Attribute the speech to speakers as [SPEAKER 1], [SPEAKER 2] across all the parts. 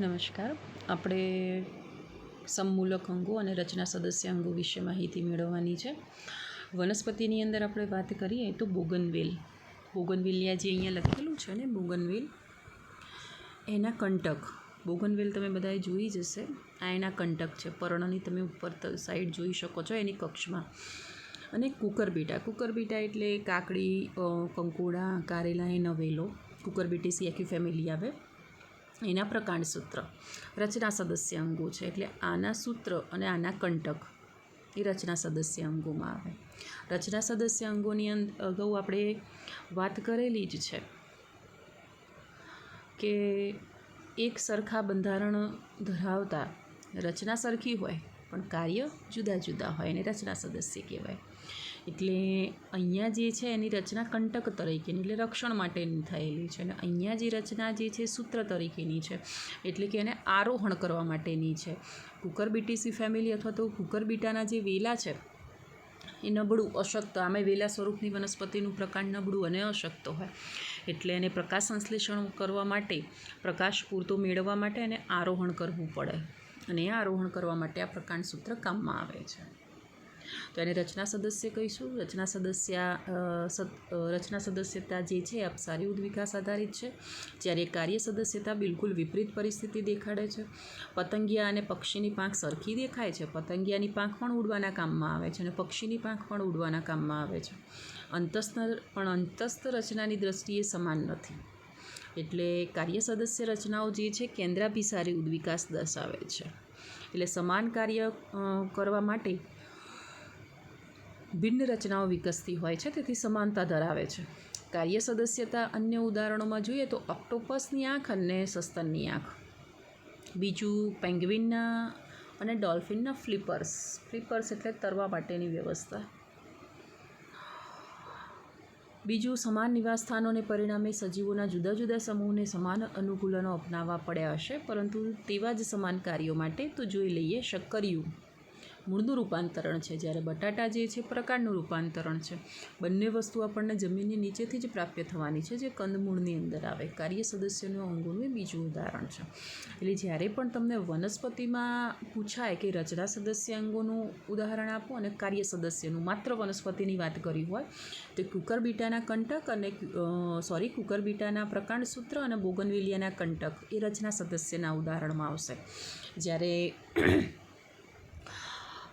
[SPEAKER 1] નમસ્કાર. આપણે સમમૂલક અંગો અને રચના સદસ્ય અંગો વિશે માહિતી મેળવવાની છે. વનસ્પતિની અંદર આપણે વાત કરીએ તો બોગનવેલ. બોગનવેલિયા જે અહીંયા લખેલું છે ને, બોગનવેલ, એના કંટક. બોગનવેલ તમે બધાએ જોઈ જ હશે. આ એના કંટક છે. પર્ણની તમે ઉપર સાઈડ જોઈ શકો છો એની કક્ષમાં. અને કુકરબીટા. કુકરબીટા એટલે કાકડી કંકોડા, કારેલા એ નવેલો. કુકરબીટેસી આખી ફેમિલી આવે. એના પ્રકાંડ સૂત્ર. રચના સદસ્ય અંગો છે એટલે આના સૂત્ર અને આના કંટક એ રચના સદસ્ય અંગોમાં આવે. રચના સદસ્ય અંગોની અગાઉ આપણે વાત કરેલી જ છે કે એક સરખા બંધારણ ધરાવતા રચના સરખી હોય પણ કાર્ય જુદા જુદા હોય એને રચના સદસ્ય કહેવાય. એટલે અહીંયા જે છે એની રચના કંટક તરીકેની એટલે રક્ષણ માટેની થયેલી છે અને અહીંયા જે રચના જે છે સૂત્ર તરીકેની છે. એટલે કે એને આરોહણ કરવા માટેની છે. કુકરબીટીસી ફેમિલી અથવા તો કુકરબીટાના જે વેલા છે, એ નબળું અશક્ત, આમે વેલા સ્વરૂપની વનસ્પતિનું પ્રકાંડ નબળું અને અશક્ત હોય. એટલે એને પ્રકાશ સંશ્લેષણ કરવા માટે, પ્રકાશ પૂરતો મેળવવા માટે એને આરોહણ કરવું પડે. અને એ આરોહણ કરવા માટે આ પ્રકાંડ સૂત્ર કામમાં આવે છે. તો એને રચના સદસ્ય કહીશું. રચના સદસ્ય રચના સદસ્યતા જે છે એ અપસારી ઉદ્વિકાસ આધારિત છે. જ્યારે કાર્ય સદસ્યતા બિલકુલ વિપરીત પરિસ્થિતિ દેખાડે છે. પતંગિયા અને પક્ષીની પાંખ સરખી દેખાય છે. પતંગિયાની પાંખ પણ ઉડવાના કામમાં આવે છે અને પક્ષીની પાંખ પણ ઉડવાના કામમાં આવે છે. અંતસ્થ, પણ અંતસ્થ રચનાની દ્રષ્ટિએ સમાન નથી. એટલે કાર્ય સદસ્ય રચનાઓ જે છે કેન્દ્રાભિસારી ઉદ્વિકાસ દર્શાવે છે. એટલે સમાન કાર્ય કરવા માટે ભિન્ન રચનાઓ વિકસતી હોય છે, તેથી સમાનતા ધરાવે છે. કાર્ય સદસ્યતા અન્ય ઉદાહરણોમાં જોઈએ તો ઓક્ટોપસની આંખ અને સસ્તનની આંખ. બીજું, પેંગ્વિનના અને ડોલ્ફિનના ફ્લિપર્સ. ફ્લિપર્સ એટલે તરવા માટેની વ્યવસ્થા. બીજું, સમાન નિવાસસ્થાનોને પરિણામે સજીવોના જુદા જુદા સમૂહને સમાન અનુકૂલનો અપનાવવા પડ્યા હશે, પરંતુ તેવા જ સમાન કાર્યો માટે તો જોઈ લઈએ શક્કરિયું. મૂળનું રૂપાંતરણ છે. જ્યારે બટાટા જે છે પ્રકારનું રૂપાંતરણ છે. બંને વસ્તુ આપણને જમીનની નીચેથી જ પ્રાપ્ય થવાની છે, જે કંદમૂળની અંદર આવે. કાર્ય સદસ્યનું અંગોનું એ બીજું ઉદાહરણ છે. એટલે જ્યારે પણ તમને વનસ્પતિમાં પૂછાય કે રચના સદસ્ય અંગોનું ઉદાહરણ આપો અને કાર્ય સદસ્યનું માત્ર વનસ્પતિની વાત કરી હોય, તો કુકરબીટાના કંટક અને સોરી કુકરબીટાના પ્રકાંડ સૂત્ર અને બોગનવેલિયાના કંટક એ રચના સદસ્યના ઉદાહરણમાં આવશે. જ્યારે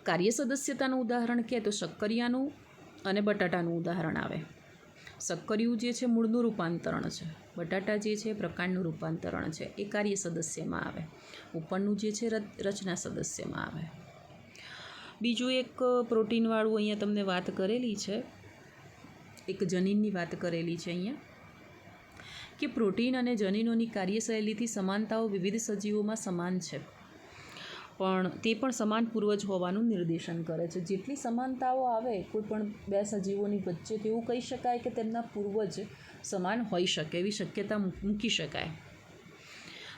[SPEAKER 1] કાર્ય સદસ્યતાનું ઉદાહરણ કહે તો શક્કરિયાનું અને બટાટાનું ઉદાહરણ આવે. શક્કરિયું જે છે મૂળનું રૂપાંતરણ છે. બટાટા જે છે પ્રકાંડનું રૂપાંતરણ છે. એ કાર્ય સદસ્યમાં આવે. ઉપરનું જે છે રચ- રચના સદસ્યમાં આવે. બીજું એક પ્રોટીનવાળું અહીંયા તમને વાત કરેલી છે. એક જનીનની વાત કરેલી છે અહીંયા. કે પ્રોટીન અને જનીનોની કાર્યશૈલીથી સમાનતાઓ વિવિધ સજીવોમાં સમાન છે. પણ તે પણ સમાન પૂર્વજ હોવાનું નિર્દેશન કરે છે. જેટલી સમાનતાઓ આવે કોઈ પણ બે સજીવોની વચ્ચે તેવું કહી શકાય કે તેમના પૂર્વજ સમાન હોઈ શકે એવી શક્યતા મૂકી શકાય.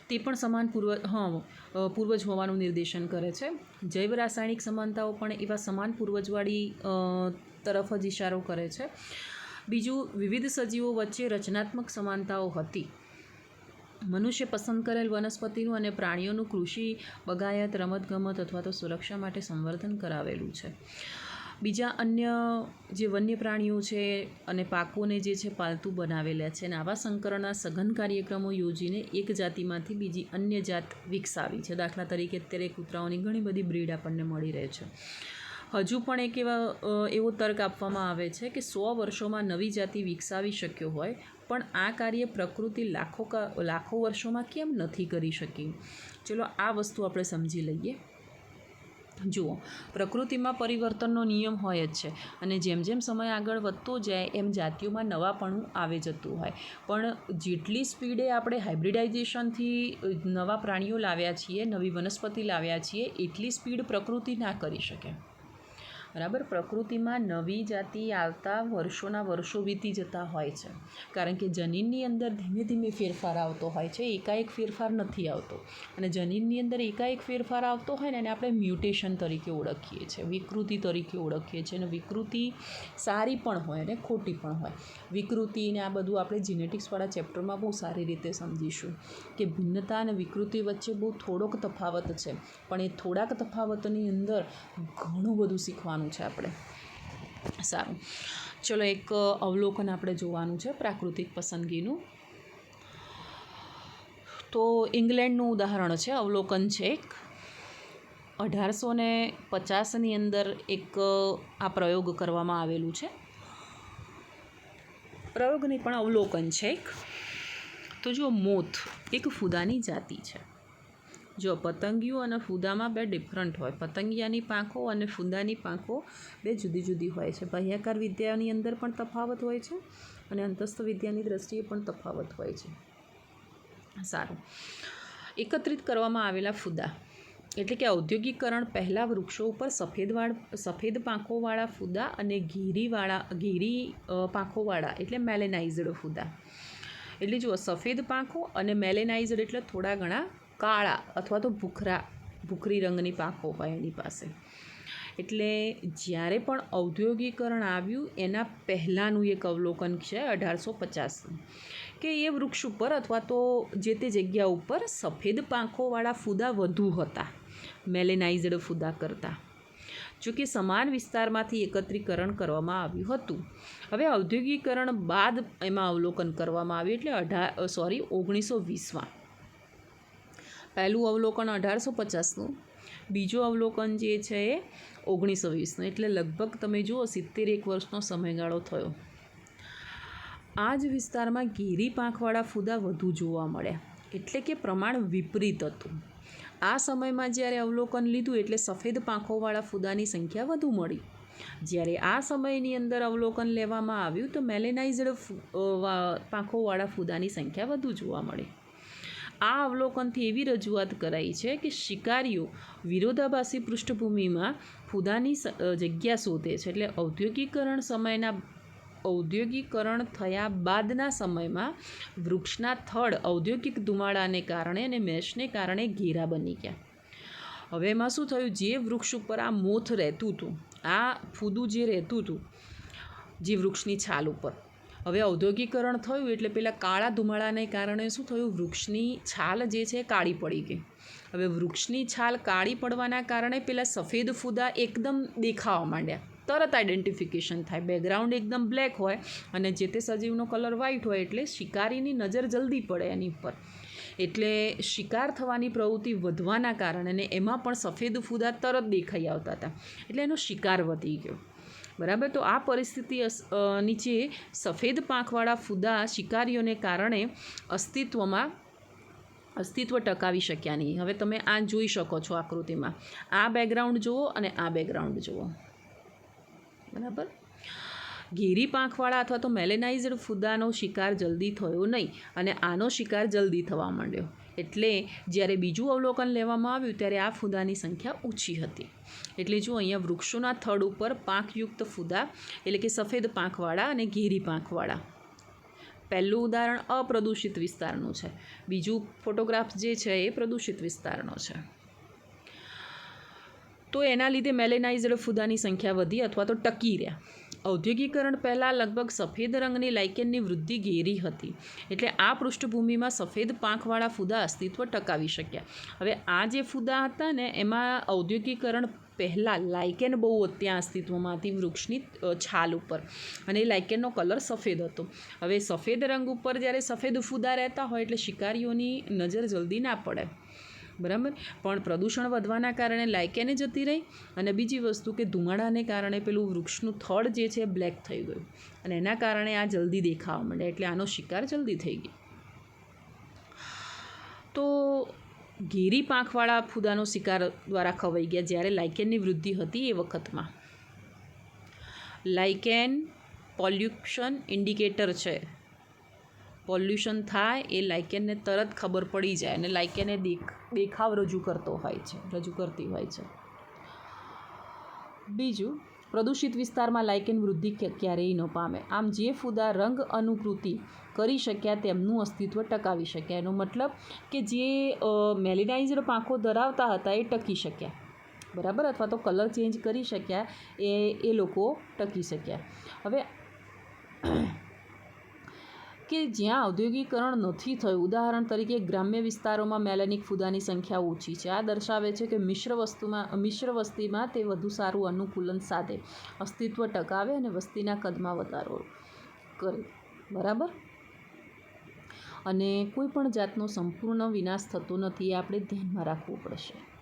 [SPEAKER 1] તે પણ સમાન પૂર્વ, હા પૂર્વજ હોવાનું નિર્દેશન કરે છે. જૈવ રાસાયણિક સમાનતાઓ પણ એવા સમાન પૂર્વજવાળી તરફ જ ઇશારો કરે છે. બીજું, વિવિધ સજીવો વચ્ચે રચનાત્મક સમાનતાઓ હતી. મનુષ્ય પસંદ કરેલ વનસ્પતિનું અને પ્રાણીઓનું કૃષિ, બગાયત, રમતગમત અથવા તો સુરક્ષા માટે સંવર્ધન કરાવેલું છે. બીજા અન્ય જે વન્ય પ્રાણીઓ છે અને પાકોને જે છે પાલતુ બનાવેલા છે અને આવા સંકરણના સઘન કાર્યક્રમો યોજીને એક જાતિમાંથી બીજી અન્ય જાત વિકસાવી છે. દાખલા તરીકે અત્યારે કૂતરાઓની ઘણી બધી બ્રીડ આપણને મળી રહે છે. હજુ પણ એક એવા એવો તર્ક આપવામાં આવે છે કે સો વર્ષોમાં નવી જાતિ વિકસાવી શક્યો હોય પણ આ કાર્ય પ્રકૃતિ લાખો લાખો વર્ષોમાં કેમ નથી કરી શકી? ચલો, આ વસ્તુ આપણે સમજી લઈએ. જુઓ, પ્રકૃતિમાં પરિવર્તનનો નિયમ હોય જ છે અને જેમ જેમ સમય આગળ વધતો જાય, એમ જાતિઓમાં નવાપણું આવે જતું હોય. પણ જેટલી સ્પીડે આપણે હાઇબ્રિડાઇઝેશનથી નવા પ્રાણીઓ લાવ્યા છીએ, નવી વનસ્પતિ લાવ્યા છીએ, એટલી સ્પીડ પ્રકૃતિ ના કરી શકે. બરાબર? પ્રકૃતિમાં નવી જાતિ આવતા વર્ષોના વર્ષો વીતી જતા હોય છે. કારણ કે જનીનની અંદર ધીમે ધીમે ફેરફાર આવતો હોય છે, એકાએક ફેરફાર નથી આવતો. અને જનીનની અંદર એકાએક ફેરફાર આવતો હોય ને એને આપણે મ્યુટેશન તરીકે ઓળખીએ છીએ, વિકૃતિ તરીકે ઓળખીએ છીએ. અને વિકૃતિ સારી પણ હોય અને ખોટી પણ હોય. વિકૃતિ ને આ બધું આપણે જીનેટિક્સવાળા ચેપ્ટરમાં બહુ સારી રીતે સમજીશું કે ભિન્નતા અને વિકૃતિ વચ્ચે બહુ થોડોક તફાવત છે. પણ એ થોડાક તફાવતની અંદર ઘણું બધું શીખવાનું છે આપણે. સારું. ચલો એક અવલોકન આપણે જોવાનું છે પ્રાકૃતિક પસંદગીનું. તો ઇંગ્લેન્ડનું ઉદાહરણ છે, અવલોકન છે એક. અઢારસો ને પચાસની અંદર એક આ પ્રયોગ કરવામાં આવેલું છે. પ્રયોગની પણ અવલોકન છે એક. તો જો મોથ એક ફૂદાની જાતિ છે. જો પતંગિયું અને ફૂદામાં બે ડિફરન્ટ હોય. પતંગિયાની પાંખો અને ફૂદાની પાંખો બે જુદી જુદી હોય છે. બાહ્યાકાર વિદ્યાની અંદર પણ તફાવત હોય છે અને અંતસ્થ વિદ્યાની દ્રષ્ટિએ પણ તફાવત હોય છે. સારું. એકત્રિત કરવામાં આવેલા ફૂદા. એટલે કે ઔદ્યોગિકરણ પહેલાં વૃક્ષો ઉપર સફેદ વાળ, સફેદ પાંખોવાળા ફૂદા અને ઘેરીવાળા, ઘેરી પાંખોવાળા એટલે મેલેનાઇઝડ ફૂદા. એટલે જુઓ, સફેદ પાંખો અને મેલેનાઇઝડ એટલે થોડા ઘણા કાળા અથવા તો ભૂખરા, ભૂખરી રંગની પાંખો હોય એની પાસે. એટલે જ્યારે પણ ઔદ્યોગિકરણ આવ્યું, એના પહેલાંનું એક અવલોકન છે અઢારસો પચાસનું, કે એ વૃક્ષ ઉપર અથવા તો જે તે જગ્યા ઉપર સફેદ પાંખોવાળા ફૂદા વધુ હતા, મેલેનાઇઝડ ફૂદા કરતાં. જો કે સમાન વિસ્તારમાંથી એકત્રીકરણ કરવામાં આવ્યું હતું. હવે ઔદ્યોગિકરણ બાદ એમાં અવલોકન કરવામાં આવ્યું એટલે અઢાર સોરી ઓગણીસો વીસમાં. પહેલું અવલોકન અઢારસો પચાસનું બીજું અવલોકન જે છે એ ઓગણીસો વીસનું એટલે લગભગ તમે જુઓ, સિત્તેર એક વર્ષનો સમયગાળો થયો. આ જ વિસ્તારમાં ઘેરી પાંખવાળા ફૂદા વધુ જોવા મળ્યા એટલે કે પ્રમાણ વિપરીત હતું. આ સમયમાં જ્યારે અવલોકન લીધું, એટલે સફેદ પાંખોવાળા ફૂદાની સંખ્યા વધુ મળી. જ્યારે આ સમયની અંદર અવલોકન લેવામાં આવ્યું, તો મેલેનાઇઝડ પાંખોવાળા ફૂદાની સંખ્યા વધુ જોવા મળી. આ અવલોકનથી એવી રજૂઆત કરાઈ છે કે શિકારીઓ વિરોધાભાસી પૃષ્ઠભૂમિમાં ફુદાની જગ્યા શોધે છે. એટલે ઔદ્યોગિકરણ સમયના, ઔદ્યોગિકરણ થયા બાદના સમયમાં વૃક્ષના થડ ઔદ્યોગિક ધુમાડાને કારણે અને મેશને કારણે ઘેરા બની ગયા. હવે એમાં શું થયું? જે વૃક્ષ ઉપર આ મોથ રહેતું હતું, આ ફૂદું જે રહેતું હતું, જે વૃક્ષની છાલ ઉપર હવે ઔદ્યોગિકરણ થયું એટલે પેલા કાળા ધુમાડાને કારણે શું થયું? વૃક્ષની છાલ જે છે કાળી પડી ગઈ. હવે વૃક્ષની છાલ કાળી પડવાના કારણે પેલા સફેદ ફૂદા એકદમ દેખાવા માંડ્યા. તરત આઈડેન્ટિફિકેશન થાય. બેકગ્રાઉન્ડ એકદમ બ્લેક હોય અને જે તે સજીવનો કલર વ્હાઇટ હોય એટલે શિકારીની નજર જલ્દી પડે એની ઉપર. એટલે શિકાર થવાની પ્રવૃત્તિ વધવાના કારણે ને એમાં પણ સફેદ ફૂદા તરત દેખાઈ આવતા હતા. એટલે એનો શિકાર વધી ગયો. બરાબર? તો આ પરિસ્થિતિ નીચે સફેદ પાંખવાળા ફૂદા શિકારીઓને કારણે અસ્તિત્વમાં, અસ્તિત્વ ટકાવી શક્યા નહીં. હવે તમે આ જોઈ શકો છો આકૃતિમાં. આ બેકગ્રાઉન્ડ જુઓ અને આ બેકગ્રાઉન્ડ જુઓ. બરાબર? ઘેરી પાંખવાળા અથવા તો મેલેનાઇઝડ ફૂદાનો શિકાર જલ્દી થયો નહીં અને આનો શિકાર જલ્દી થવા માંડ્યો. એટલે જ્યારે બીજું અવલોકન લેવામાં આવ્યું ત્યારે આ ફૂદાની સંખ્યા ઓછી હતી. એટલે જો અહીંયા વૃક્ષોના થડ ઉપર પાંખયુક્ત ફૂદા એટલે કે સફેદ પાંખવાળા અને ઘેરી પાંખવાળા. પહેલું ઉદાહરણ અપ્રદૂષિત વિસ્તારનું છે. બીજું ફોટોગ્રાફ જે છે એ પ્રદૂષિત વિસ્તારનો છે. તો એના લીધે મેલેનાઇઝડ ફૂદાની સંખ્યા વધી અથવા તો ટકી રહ્યા. ઔદ્યોગિકરણ પહેલાં લગભગ સફેદ રંગની લાઇકેનની વૃદ્ધિ ઘેરી હતી. એટલે આ પૃષ્ઠભૂમિમાં સફેદ પાંખવાળા ફૂદા અસ્તિત્વ ટકાવી શક્યા. હવે આ જે ફૂદા હતા ને, એમાં ઔદ્યોગિકરણ પહેલાં લાઇકેન બહુ ત્યાં અસ્તિત્વમાં હતી વૃક્ષની છાલ ઉપર. અને એ લાઇકેનનો કલર સફેદ હતો. હવે સફેદ રંગ ઉપર જ્યારે સફેદ ફૂદા રહેતા હોય એટલે શિકારીઓની નજર જલ્દી ના પડે. બરાબર? પણ પ્રદૂષણ વધવાના કારણે લાયકેને જતી રહી અને બીજી વસ્તુ કે ધુમાડાને કારણે પેલું વૃક્ષનું થડ જે છે બ્લેક થઈ ગયું. અને એના કારણે આ જલ્દી દેખાવા માંડે. એટલે આનો શિકાર જલ્દી થઈ ગયો. તો ઘેરી પાંખવાળા ફૂદાનો શિકાર દ્વારા ખવાઈ ગયા જ્યારે લાઇકેનની વૃદ્ધિ હતી એ વખતમાં. લાઇકેન પોલ્યુશન ઇન્ડિકેટર છે. પોલ્યુશન થાય એ લાઇકેનને તરત ખબર પડી જાય અને લાઇકેને દેખ, દેખાવ રજૂ કરતો હોય છે, રજૂ કરતી હોય છે. બીજું, પ્રદૂષિત વિસ્તારમાં લાઇકેન વૃદ્ધિ ક્યારેય ન પામે. આમ જે ફૂદા રંગ અનુકૃતિ કરી શક્યા તેમનું અસ્તિત્વ ટકાવી શક્યા એનો મતલબ કે જે મેલિનાઇઝડ પાંખો ધરાવતા હતા એ ટકી શક્યા. બરાબર? અથવા તો કલર ચેન્જ કરી શક્યા એ એ લોકો ટકી શક્યા. હવે કે જ્યાં ઔદ્યોગિકરણ નથી થયું. ઉદાહરણ તરીકે ગ્રામ્ય વિસ્તારોમાં મેલેનિક ફૂદાની સંખ્યા ઓછી છે. આ દર્શાવે છે કે મિશ્ર વસ્તુમાં, મિશ્ર વસ્તીમાં તે વધુ સારું અનુકૂલન સાધે. અસ્તિત્વ ટકાવે અને વસ્તીના કદમાં વધારો કરે. બરાબર? અને કોઈ પણ જાતનો સંપૂર્ણ વિનાશ થતો નથી. એ આપણે ધ્યાનમાં રાખવું પડશે.